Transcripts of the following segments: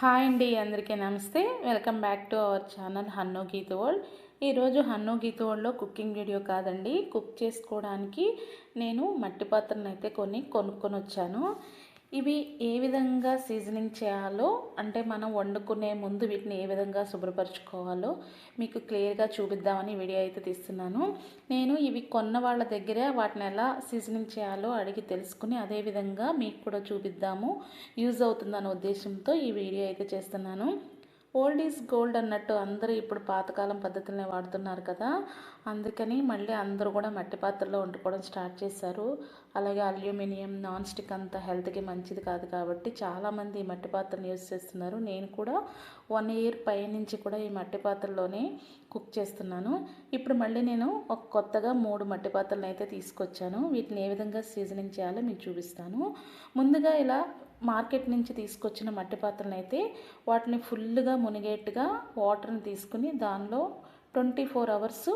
Hi అండి అందరికీ నమస్తే. Welcome back to our channel హన్నో Geetha world. ఈరోజు హన్నో గీత వరల్డ్లో కుకింగ్ వీడియో కాదండి. కుక్ చేసుకోవడానికి నేను మట్టి పాత్రను అయితే కొన్ని కొనుక్కొని వచ్చాను ఇవి ఏ విధంగా సీజనింగ్ చేయాలో అంటే మనం వండుకునే ముందు వీటిని ఏ విధంగా శుభ్రపరచుకోవాలో మీకు క్లియర్గా చూపిద్దామని వీడియో అయితే తీస్తున్నాను. నేను ఇవి కొన్న వాళ్ళ దగ్గరే వాటిని ఎలా సీజనింగ్ చేయాలో అడిగి తెలుసుకుని అదేవిధంగా మీకు కూడా చూపిద్దాము. యూజ్ అవుతుందనే ఉద్దేశంతో ఈ వీడియో అయితే చేస్తున్నాను. ఓల్డ్ ఈజ్ గోల్డ్ అన్నట్టు అందరూ ఇప్పుడు పాతకాలం పద్ధతులనే వాడుతున్నారు కదా. అందుకని మళ్ళీ అందరూ కూడా మట్టి పాత్రలో వండుకోవడం స్టార్ట్ చేశారు. అలాగే అల్యూమినియం నాన్ స్టిక్ అంత హెల్త్కి మంచిది కాదు కాబట్టి చాలామంది ఈ మట్టి పాత్రను యూజ్ చేస్తున్నారు. నేను కూడా వన్ ఇయర్ పై నుంచి కూడా ఈ మట్టి పాత్రలోనే కుక్ చేస్తున్నాను. ఇప్పుడు మళ్ళీ నేను ఒక కొత్తగా మూడు మట్టి పాత్రలను అయితే తీసుకొచ్చాను. వీటిని ఏ విధంగా సీజనింగ్ చేయాలో మీకు చూపిస్తాను. ముందుగా ఇలా మార్కెట్ నుంచి తీసుకొచ్చిన మట్టి పాత్రలను అయితే వాటిని ఫుల్గా మునిగేట్టుగా వాటర్ని తీసుకుని దానిలో ట్వంటీ ఫోర్ అవర్స్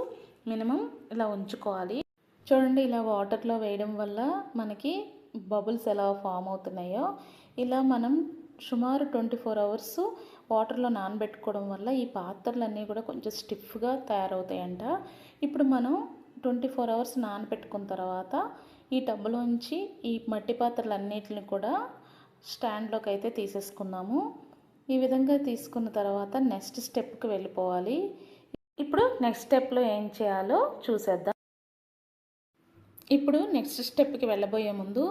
మినిమం ఇలా ఉంచుకోవాలి. చూడండి ఇలా వాటర్లో వేయడం వల్ల మనకి బబుల్స్ ఎలా ఫామ్ అవుతున్నాయో. ఇలా మనం సుమారు ట్వంటీ ఫోర్ అవర్స్ వాటర్లో నానబెట్టుకోవడం వల్ల ఈ పాత్రలన్నీ కూడా కొంచెం స్టిఫ్గా తయారవుతాయంట. ఇప్పుడు మనం ట్వంటీ ఫోర్ అవర్స్ నానబెట్టుకున్న తర్వాత ఈ టబ్బులోంచి ఈ మట్టి పాత్రలన్నిటిని కూడా స్టాండ్లోకి అయితే తీసేసుకున్నాము ఈ విధంగా తీసుకున్న తర్వాత నెక్స్ట్ స్టెప్కి వెళ్ళిపోవాలి. ఇప్పుడు నెక్స్ట్ స్టెప్లో ఏం చేయాలో చూసేద్దాం. ఇప్పుడు నెక్స్ట్ స్టెప్కి వెళ్ళబోయే ముందు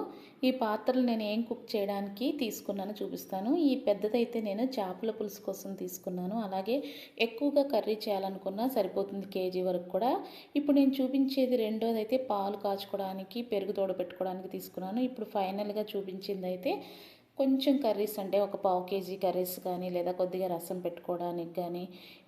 ఈ పాత్రలు నేను ఏం కుక్ చేయడానికి తీసుకున్నాను చూపిస్తాను. ఈ పెద్దదైతే నేను చేపల పులుసు కోసం తీసుకున్నాను. అలాగే ఎక్కువగా కర్రీ చేయాలనుకున్నా సరిపోతుంది కేజీ వరకు కూడా. ఇప్పుడు నేను చూపించేది రెండోది అయితే పాలు కాచుకోవడానికి పెరుగు తోడు పెట్టుకోవడానికి తీసుకున్నాను. ఇప్పుడు ఫైనల్గా చూపించింది అయితే కొంచెం కర్రీస్ అంటే ఒక పావు కేజీ కర్రీస్ కానీ లేదా కొద్దిగా రసం పెట్టుకోవడానికి కానీ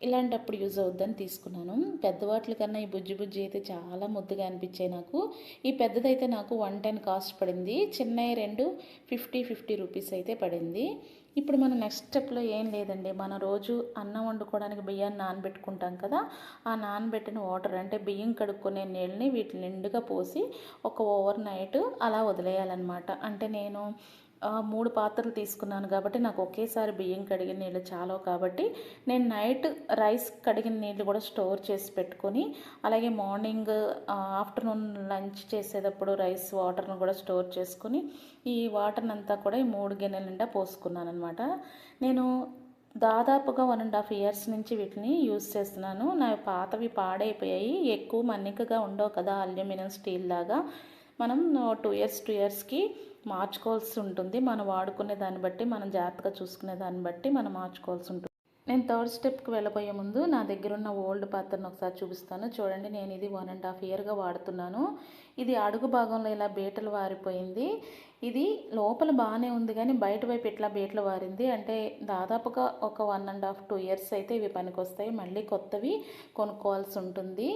ఇలాంటప్పుడు యూజ్ అవుద్దని తీసుకున్నాను. పెద్దవాట్ల కన్నా ఈ బుజ్జి బుజ్జి అయితే చాలా ముద్దుగా అనిపించాయి నాకు. ఈ పెద్దదైతే నాకు వన్ టెన్ కాస్ట్ పడింది. చిన్నవి రెండు ఫిఫ్టీ ఫిఫ్టీ రూపీస్ అయితే పడింది. ఇప్పుడు మన నెక్స్ట్ స్టెప్లో ఏం లేదండి. మన రోజు అన్నం వండుకోవడానికి బియ్యాన్ని నానబెట్టుకుంటాం కదా ఆ నానబెట్టిన వాటర్ అంటే బియ్యం కడుక్కునే నీళ్ళని వీటి నిండుగా పోసి ఒక ఓవర్ నైట్ అలా వదిలేయాలన్నమాట. అంటే నేను మూడు పాత్రలు తీసుకున్నాను కాబట్టి నాకు ఒకేసారి బియ్యం కడిగిన నీళ్ళు చాలవు కాబట్టి నేను నైట్ రైస్ కడిగిన నీళ్ళు కూడా స్టోర్ చేసి పెట్టుకొని అలాగే మార్నింగ్ ఆఫ్టర్నూన్ లంచ్ చేసేటప్పుడు రైస్ వాటర్ను కూడా స్టోర్ చేసుకొని ఈ వాటర్ని అంతా కూడా ఈ మూడు గిన్నెల నిండా పోసుకున్నాను అనమాట నేను దాదాపుగా వన్ అండ్ హాఫ్ ఇయర్స్ నుంచి వీటిని యూస్ చేస్తున్నాను. నా పాతవి పాడైపోయాయి. ఎక్కువ మన్నికగా ఉండవు కదా అల్యూమినియం స్టీల్ లాగా. మనం టూ ఇయర్స్ టూ ఇయర్స్కి మార్చుకోవాల్సి ఉంటుంది. మనం వాడుకునే దాన్ని బట్టి మనం జాగ్రత్తగా చూసుకునే దాన్ని బట్టి మనం మార్చుకోవాల్సి ఉంటుంది. నేను థర్డ్ స్టెప్కి వెళ్ళబోయే ముందు నా దగ్గర ఉన్న ఓల్డ్ పాత్రను ఒకసారి చూపిస్తాను. చూడండి నేను ఇది వన్ అండ్ హాఫ్ ఇయర్గా వాడుతున్నాను. ఇది అడుగు భాగంలో ఇలా బీటలు వారిపోయింది. ఇది లోపల బాగానే ఉంది కానీ బయట వైపు ఇట్లా బీటలు వారింది. అంటే దాదాపుగా ఒక one and half two years అయితే ఇవి పనికొస్తాయి. మళ్ళీ కొత్తవి కొనుక్కోవాల్సి ఉంటుంది.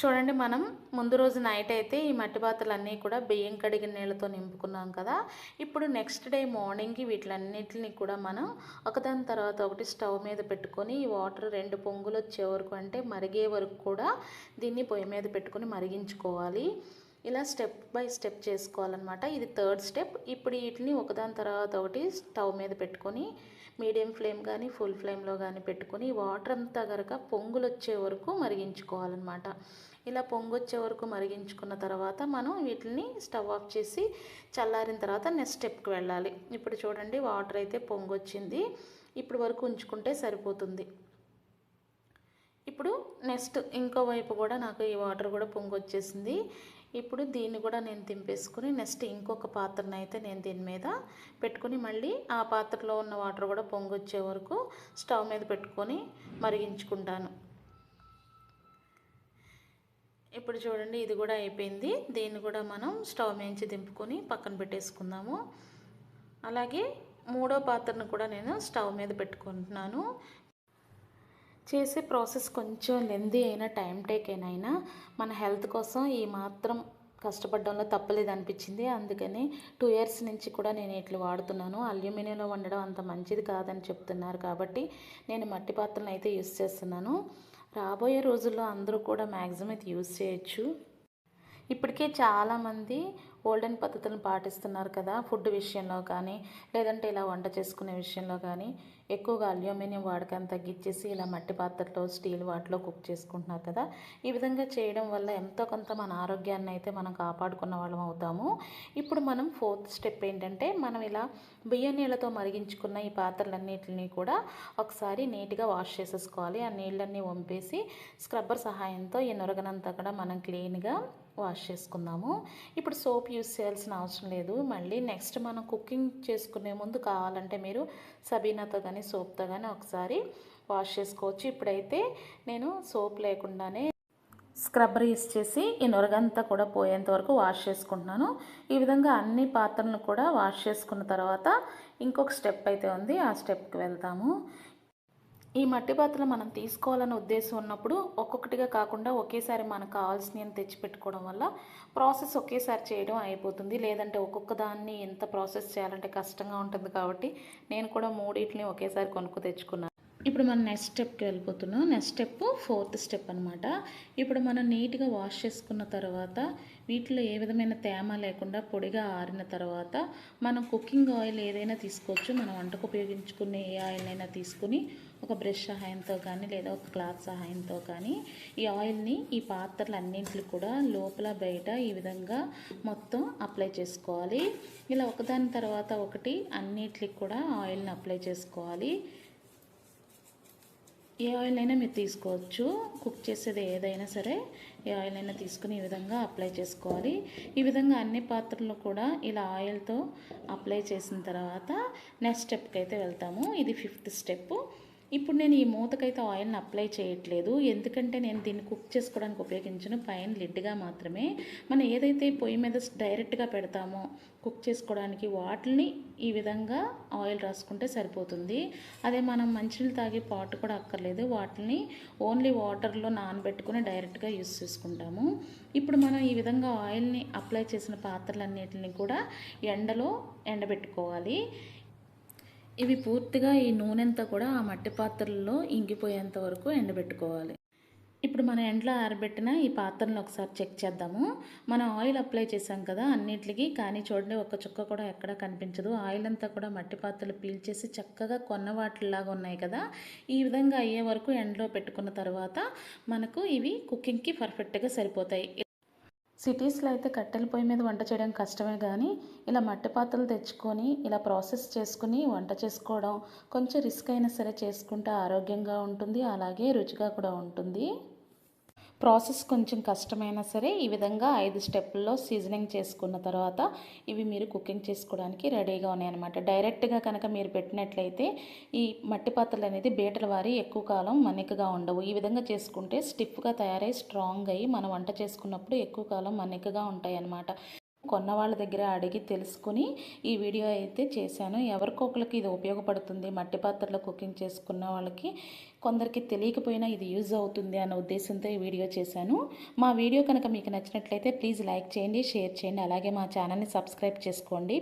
చూడండి మనం ముందు రోజు నైట్ అయితే ఈ మట్టి పాత్రలన్నీ కూడా బియ్యం కడిగిన నీళ్ళతో నింపుకున్నాం కదా. ఇప్పుడు నెక్స్ట్ డే మార్నింగ్కి వీటిలన్నిటిని కూడా మనం ఒకదాని తర్వాత ఒకటి స్టవ్ మీద పెట్టుకొని ఈ వాటర్ రెండు పొంగులు వచ్చే వరకు అంటే మరిగే వరకు కూడా దీన్ని పొయ్యి మీద పెట్టుకొని మరిగించుకోవాలి. ఇలా స్టెప్ బై స్టెప్ చేసుకోవాలన్నమాట. ఇది థర్డ్ స్టెప్. ఇప్పుడు వీటిని ఒకదాని తర్వాత ఒకటి స్టవ్ మీద పెట్టుకొని మీడియం ఫ్లేమ్ కానీ ఫుల్ ఫ్లేమ్లో కానీ పెట్టుకొని వాటర్ అంతా కనుక పొంగులు వచ్చే వరకు మరిగించుకోవాలన్నమాట. ఇలా పొంగు వచ్చే వరకు మరిగించుకున్న తర్వాత మనం వీటిని స్టవ్ ఆఫ్ చేసి చల్లారిన తర్వాత నెక్స్ట్ స్టెప్కి వెళ్ళాలి. ఇప్పుడు చూడండి వాటర్ అయితే పొంగు వచ్చింది. ఇప్పుడు వరకు ఉంచుకుంటే సరిపోతుంది. ఇప్పుడు నెక్స్ట్ ఇంకో వైపు కూడా నాకు ఈ వాటర్ కూడా పొంగు వచ్చేసింది. ఇప్పుడు దీన్ని కూడా నేను దింపేసుకుని నెక్స్ట్ ఇంకొక పాత్రను అయితే నేను దీని మీద పెట్టుకుని మళ్ళీ ఆ పాత్రలో ఉన్న వాటర్ కూడా పొంగొచ్చే వరకు స్టవ్ మీద పెట్టుకొని మరిగించుకుంటాను. ఇప్పుడు చూడండి ఇది కూడా అయిపోయింది. దీన్ని కూడా మనం స్టవ్ మేంచి దింపుకొని పక్కన పెట్టేసుకుందాము. అలాగే మూడో పాత్రను కూడా నేను స్టవ్ మీద పెట్టుకుంటున్నాను. చేసే ప్రాసెస్ కొంచెం లెందీ అయినా టైం టేక్ అయినా మన హెల్త్ కోసం ఈ మాత్రం కష్టపడడంలో తప్పలేదు అనిపించింది. అందుకని టూ ఇయర్స్ నుంచి కూడా నేను ఇట్లా వాడుతున్నాను. అల్యూమినియంలో వండడం అంత మంచిది కాదని చెప్తున్నారు కాబట్టి నేను మట్టి పాత్రలను అయితే యూస్ చేస్తున్నాను. రాబోయే రోజుల్లో అందరూ కూడా మ్యాక్సిమం అయితే యూస్ చేయొచ్చు. ఇప్పటికే చాలామంది ఓల్డెన్ పద్ధతులను పాటిస్తున్నారు కదా ఫుడ్ విషయంలో కానీ లేదంటే ఇలా వంట చేసుకునే విషయంలో కానీ. ఎక్కువగా అల్యూమినియం వాడకాన్ని తగ్గించేసి ఇలా మట్టి పాత్రలో స్టీల్ వాటిలో కుక్ చేసుకుంటున్నారు కదా. ఈ విధంగా చేయడం వల్ల ఎంతో కొంత మన ఆరోగ్యాన్ని అయితే మనం కాపాడుకున్న వాళ్ళం అవుతాము. ఇప్పుడు మనం ఫోర్త్ స్టెప్ ఏంటంటే మనం ఇలా బియ్యం నీళ్ళతో మరిగించుకున్న ఈ పాత్రలన్నిటిని కూడా ఒకసారి నీట్గా వాష్ చేసేసుకోవాలి. ఆ నీళ్ళన్నీ వంపేసి స్క్రబ్బర్ సహాయంతో ఈ నొరగనంతా కూడా మనం క్లీన్గా వాష్ చేసుకుందాము. ఇప్పుడు సోప్ యూస్ చేయాల్సిన అవసరం లేదు. మళ్ళీ నెక్స్ట్ మనం కుకింగ్ చేసుకునే ముందు కావాలంటే మీరు సబీనాతో కానీ సోప్తో కానీ ఒకసారి వాష్ చేసుకోవచ్చు. ఇప్పుడైతే నేను సోప్ లేకుండానే స్క్రబ్బర్ యూస్ చేసి ఈ నొరగంతా కూడా పోయేంత వరకు వాష్ చేసుకుంటున్నాను. ఈ విధంగా అన్ని పాత్రలను కూడా వాష్ చేసుకున్న తర్వాత ఇంకొక స్టెప్ అయితే ఉంది. ఆ స్టెప్కి వెళ్తాము. ఈ మట్టి పాత్రలు మనం తీసుకోవాలనే ఉద్దేశం ఉన్నప్పుడు ఒక్కొక్కటిగా కాకుండా ఒకేసారి మనకు కావాల్సినవి తెచ్చిపెట్టుకోవడం వల్ల ప్రాసెస్ ఒకేసారి చేయడం అయిపోతుంది. లేదంటే ఒక్కొక్క దాన్ని ఎంత ప్రాసెస్ చేయాలంటే కష్టంగా ఉంటుంది కాబట్టి నేను కూడా మూడింటిని ఒకేసారి కొనుక్కు తెచ్చుకున్నాను. ఇప్పుడు మనం నెక్స్ట్ స్టెప్కి వెళ్ళిపోతున్నాం. నెక్స్ట్ స్టెప్ ఫోర్త్ స్టెప్ అనమాట ఇప్పుడు మనం నీట్గా వాష్ చేసుకున్న తర్వాత వీటిలో ఏ విధమైన తేమ లేకుండా పొడిగా ఆరిన తర్వాత మనం కుకింగ్ ఆయిల్ ఏదైనా తీసుకోవచ్చు. మనం వంటకు ఉపయోగించుకునే ఏ ఆయిల్ అయినా తీసుకుని ఒక బ్రష్ సహాయంతో కానీ లేదా ఒక క్లాత్ సహాయంతో కానీ ఈ ఆయిల్ని ఈ పాత్రలు అన్నింటికి కూడా లోపల బయట ఈ విధంగా మొత్తం అప్లై చేసుకోవాలి. ఇలా ఒకదాని తర్వాత ఒకటి అన్నిటికి కూడా ఆయిల్ని అప్లై చేసుకోవాలి. ఏ ఆయిల్ అయినా మీరు తీసుకోవచ్చు. కుక్ చేసేది ఏదైనా సరే ఏ ఆయిల్ అయినా తీసుకుని ఈ విధంగా అప్లై చేసుకోవాలి. ఈ విధంగా అన్ని పాత్రలు కూడా ఇలా ఆయిల్తో అప్లై చేసిన తర్వాత నెక్స్ట్ స్టెప్కి అయితే వెళ్తాము. ఇది ఫిఫ్త్ స్టెప్ ఇప్పుడు నేను ఈ మూతకైతే ఆయిల్ని అప్లై చేయట్లేదు. ఎందుకంటే నేను దీన్ని కుక్ చేసుకోవడానికి ఉపయోగించిన పైన లిడ్గా మాత్రమే మనం ఏదైతే పొయ్యి మీద డైరెక్ట్గా పెడతామో కుక్ చేసుకోవడానికి వాటిని ఈ విధంగా ఆయిల్ రాసుకుంటే సరిపోతుంది. అదే మనం మంచినీళ్ళు తాగే పాటు కూడా అక్కర్లేదు. వాటిని ఓన్లీ వాటర్లో నానబెట్టుకుని డైరెక్ట్గా యూస్ చేసుకుంటాము. ఇప్పుడు మనం ఈ విధంగా ఆయిల్ని అప్లై చేసిన పాత్రలన్నిటిని కూడా ఎండలో ఎండబెట్టుకోవాలి. ఇవి పూర్తిగా ఈ నూనె అంతా కూడా ఆ మట్టి పాత్రల్లో ఇంగిపోయేంత వరకు ఎండబెట్టుకోవాలి. ఇప్పుడు మనం ఎండలో ఆరబెట్టిన ఈ పాత్రను ఒకసారి చెక్ చేద్దాము. మనం ఆయిల్ అప్లై చేసాం కదా అన్నిటికీ కానీ చూడండి ఒక్క చుక్క కూడా ఎక్కడ కనిపించదు. ఆయిల్ అంతా కూడా మట్టి పాత్రలు పీల్చేసి చక్కగా కొన్న వాటిలాగా ఉన్నాయి కదా. ఈ విధంగా అయ్యే వరకు ఎండలో పెట్టుకున్న తర్వాత మనకు ఇవి కుకింగ్కి పర్ఫెక్ట్గా సరిపోతాయి. సిటీస్లో అయితే కట్టెల పొయ్యి మీద వంట చేయడం కష్టమే కానీ ఇలా మట్టి పాత్రలు తెచ్చుకొని ఇలా ప్రాసెస్ చేసుకుని వంట చేసుకోవడం కొంచెం రిస్క్ అయినా సరే చేసుకుంటే ఆరోగ్యంగా ఉంటుంది అలాగే రుచిగా కూడా ఉంటుంది. ప్రాసెస్ కొంచెం కష్టమైనా సరే ఈ విధంగా ఐదు స్టెప్పుల్లో సీజనింగ్ చేసుకున్న తర్వాత ఇవి మీరు కుకింగ్ చేసుకోవడానికి రెడీగా ఉన్నాయన్నమాట. డైరెక్ట్గా కనుక మీరు పెట్టినట్లయితే ఈ మట్టి పాత్రలు అనేది బీటల వారి ఎక్కువ కాలం మన్నికగా ఉండవు. ఈ విధంగా చేసుకుంటే స్టిఫ్గా తయారై స్ట్రాంగ్ అయ్యి మనం వంట చేసుకున్నప్పుడు ఎక్కువ కాలం మన్నికగా ఉంటాయి అన్నమాట కొన్న వాళ్ళ దగ్గర అడిగి తెలుసుకుని ఈ వీడియో అయితే చేశాను. ఎవరికొకరికి ఇది ఉపయోగపడుతుంది. మట్టి పాత్రలో కుకింగ్ చేసుకున్న వాళ్ళకి కొందరికి తెలియకపోయినా ఇది యూజ్ అవుతుంది అన్న ఉద్దేశంతో ఈ వీడియో చేశాను. మా వీడియో కనుక మీకు నచ్చినట్లయితే ప్లీజ్ లైక్ చేయండి షేర్ చేయండి అలాగే మా ఛానల్ని సబ్స్క్రైబ్ చేసుకోండి.